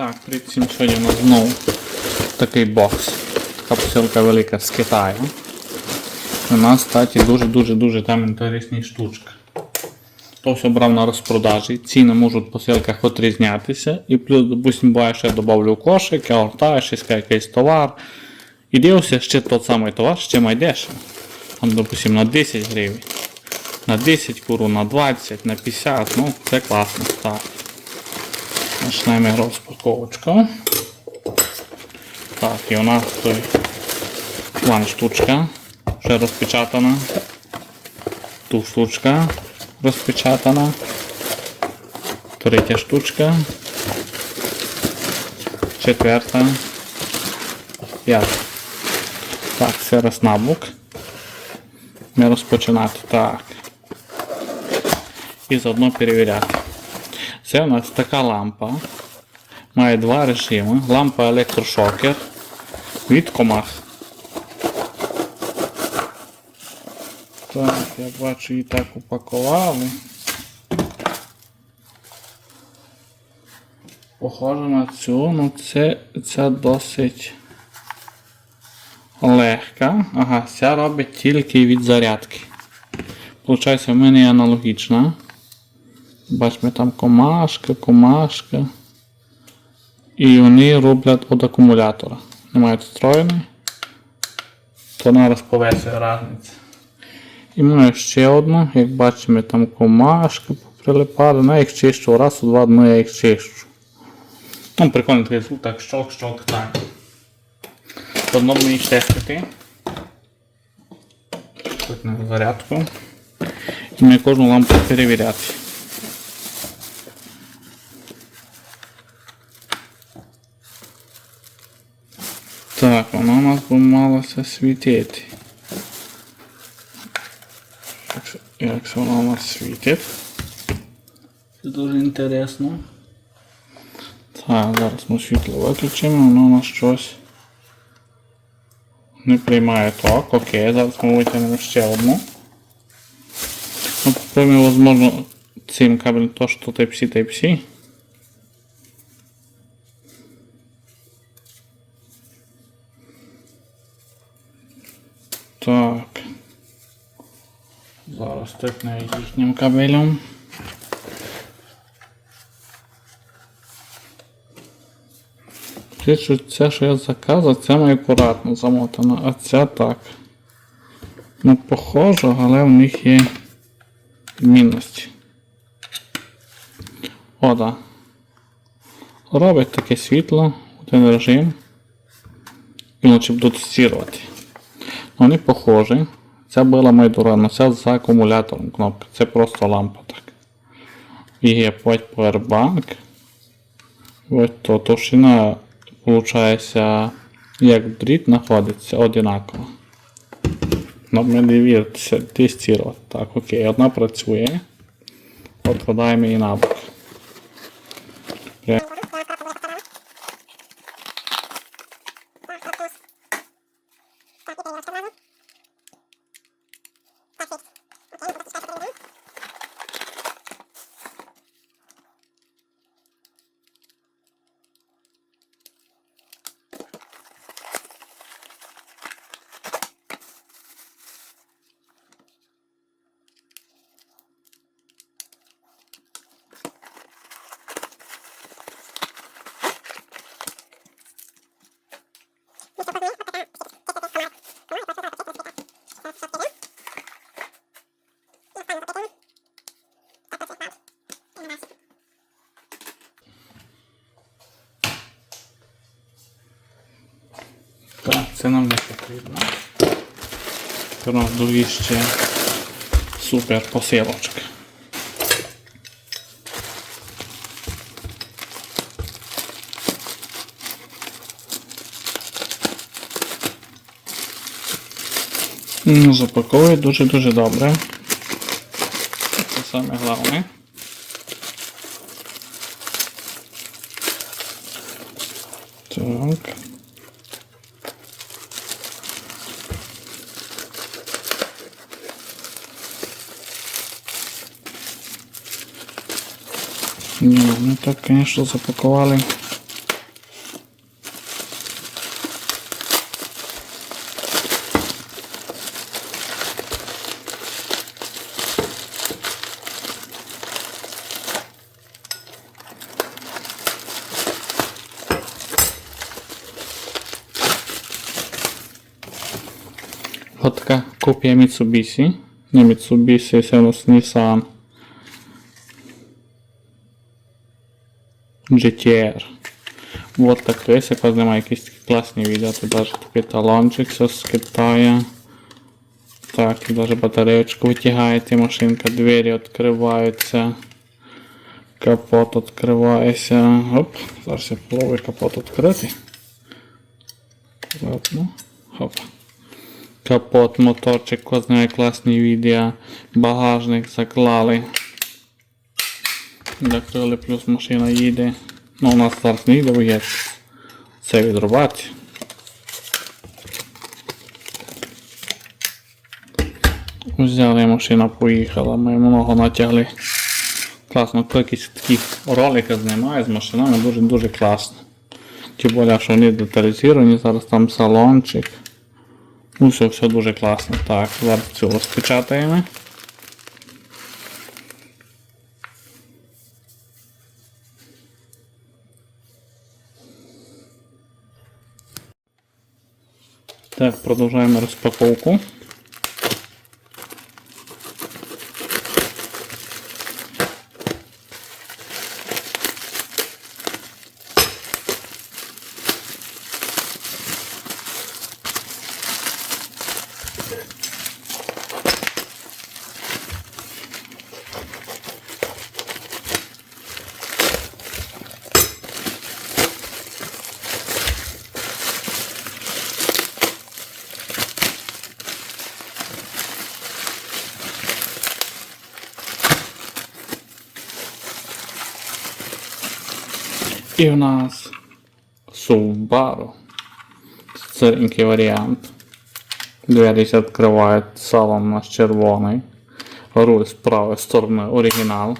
Так, привіт всім сьогодні у нас знову такий бокс. Така посилка велика з Китаю. У нас, кстати, дуже-дуже-дуже там інтересні штучки. То все брав на розпродажі. Ціни можуть в посилках відрізнятися. І плюс, допустим, буває, що я додавлю кошик, я гортаю, ще якийсь товар. І дивився, ще той самий товар, ще майдешевий. Там, допустим, на 10 гривень. На 10 куру, на 20, на 50, ну це класно. Так. Починаємо розпаковочку. Так, і у нас той план штучка вже розпечатана. Ту штучка розпечатана. Третя штучка. Четверта. П'ята. Так, зараз набук. Ми розпочинати. Так. І заодно перевіряти. Це у нас така лампа. Має два режими. Лампа електрошокер від комах. Так, я бачу її так упакували. Похоже на цю, ну це, це досить легка. Ага, ця робить тільки від зарядки. Получається, в мене є аналогічна. Бачимо там комашка, комашка. І вони роблять від акумулятора. Немає встроєний. То нараз повесить різниця. І маю ще одну, як бачимо, там комашки прилипали. На їх чищу раз, у два дні я їх чищу. Ну, прикольно такий звук, так щок, щок, так. Одно мені тестити. Тут на зарядку. І мені кожну лампу перевіряти. Так, вона у нас би малося світити. Як, як вона у нас світить? Це дуже інтересно. Так, зараз ми світло виключимо, воно у нас щось не приймає ток. Окей, зараз ми витягнемо ще одну. Ну, попробуємо, возможно, цим кабелем то, що Type-C, Type-C. Так. Зараз тикне їхнім кабелем. Що Це, що я заказав, це має акуратно замотано, а ця так. Ну, похоже, але в них є відмінності. О, да. Робить таке світло, один режим. І лучше будуть стірувати. Вони похожі. Ця була майдурана, ця з акумулятором кнопка. Це просто лампа так. І є powerbank. Ось то товщина, виходить, як дріт знаходиться одинаково. Ми не віриться тестувати. Так, окей, одна працює. Откладаємо її на бок. Це нам не потрібно. Це у нас другі ще супер посилочки. Ну, запаковує дуже-дуже добре. Це саме головне. Так. No tak nie lubię. Tak, konieczne zapakowali. Вот такая копия Mitsubishi, не Mitsubishi, если Nissan. GTR. Вот так то є, яка знімає якісь такі класні відео. Тут навіть такий талончик все з Китаю. Так, і навіть батареечку витягаєте, машинка, двері відкриваються. Капот відкривається. Оп, зараз я попробую капот відкрити. Ладно. Хоп. Капот, моторчик, знає класні відео. Багажник заклали. Закрили, плюс машина їде. Ну, у нас зараз не їде, бо є це відрубати. Взяли машина, поїхала, ми много натягли. Класно, хто якісь такі знімає з машинами, дуже-дуже класно. Тим більше, що вони деталізовані, зараз там салончик. Ну все, все дуже класно. Так, зараз цю розпечатаємо. Так, продолжаем розпаковку. І в нас Subaru. Сиренький варіант. Двері відкривають, салон у нас червоний. Руль з правої сторони оригінал.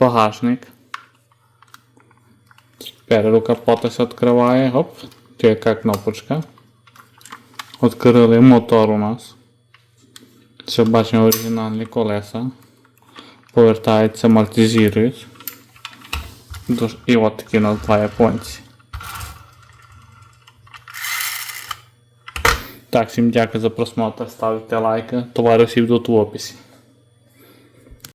Багажник. Спереду капотось відкриває. Оп. Яка кнопочка. Відкрили мотор у нас. Все бачимо оригінальні колеса. Повертається, амортизують. Дуже- І от такі у нас два японці. Так, всім дякую за просмотр. Ставте лайки. Товари всі будуть в описі.